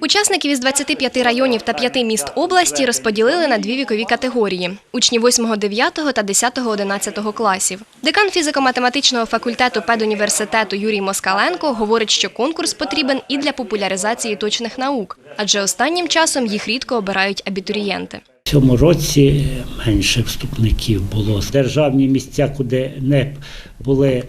Учасників із 25 районів та 5 міст області розподілили на дві вікові категорії – учні 8, 9 та 10, 11 класів. Декан фізико-математичного факультету педуніверситету Юрій Москаленко говорить, що конкурс потрібен і для популяризації точних наук, адже останнім часом їх рідко обирають абітурієнти. В цьому році менше вступників було. Державні місця, куди не були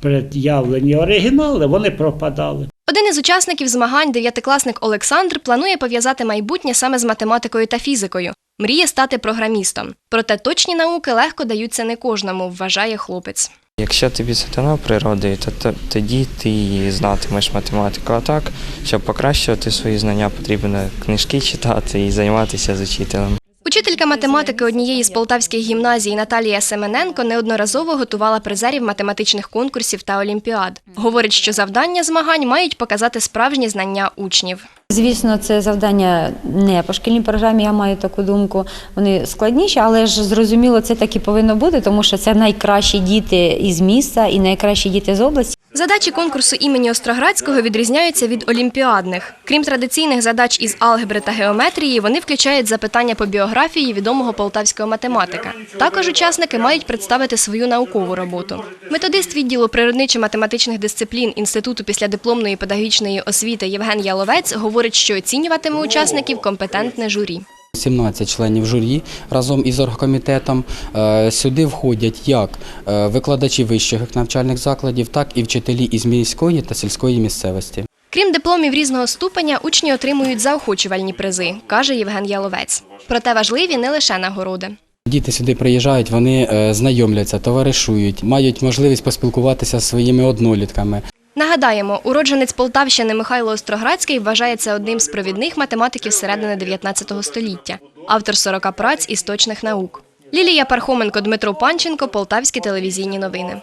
пред'явлені оригінали, вони пропадали. Один із учасників змагань, дев'ятикласник Олександр, планує пов'язати майбутнє саме з математикою та фізикою. Мріє стати програмістом. Проте точні науки легко даються не кожному, вважає хлопець. Якщо тобі це дано природою, то, то тоді ти знатимеш математику. А так, щоб покращувати свої знання, потрібно книжки читати і займатися з учителем. Учителька математики однієї з полтавських гімназій Наталія Семененко неодноразово готувала призерів математичних конкурсів та олімпіад. Говорить, що завдання змагань мають показати справжні знання учнів. Звісно, це завдання не по шкільній програмі, я маю таку думку. Вони складніші, але ж зрозуміло, це так і повинно бути, тому що це найкращі діти із міста і найкращі діти з області. Задачі конкурсу імені Остроградського відрізняються від олімпіадних. Крім традиційних задач із алгебри та геометрії, вони включають запитання по біографії відомого полтавського математика. Також учасники мають представити свою наукову роботу. Методист відділу природничо-математичних дисциплін Інституту післядипломної педагогічної освіти Євген Яловець говорить, що оцінюватиме учасників компетентне журі. 17 членів журі разом із оргкомітетом. Е, Сюди входять як е, викладачі вищих навчальних закладів, так і вчителі із міської та сільської місцевості. Крім дипломів різного ступеня, учні отримують заохочувальні призи, каже Євген Яловець. Проте важливі не лише нагороди. Діти сюди приїжджають, вони е, знайомляться, товаришують, мають можливість поспілкуватися зі своїми однолітками. Нагадаємо, уродженець Полтавщини Михайло Остроградський вважається одним з провідних математиків середини 19 століття, автор 40 праць істочних наук. Лілія Пархоменко, Дмитро Панченко, Полтавські телевізійні новини.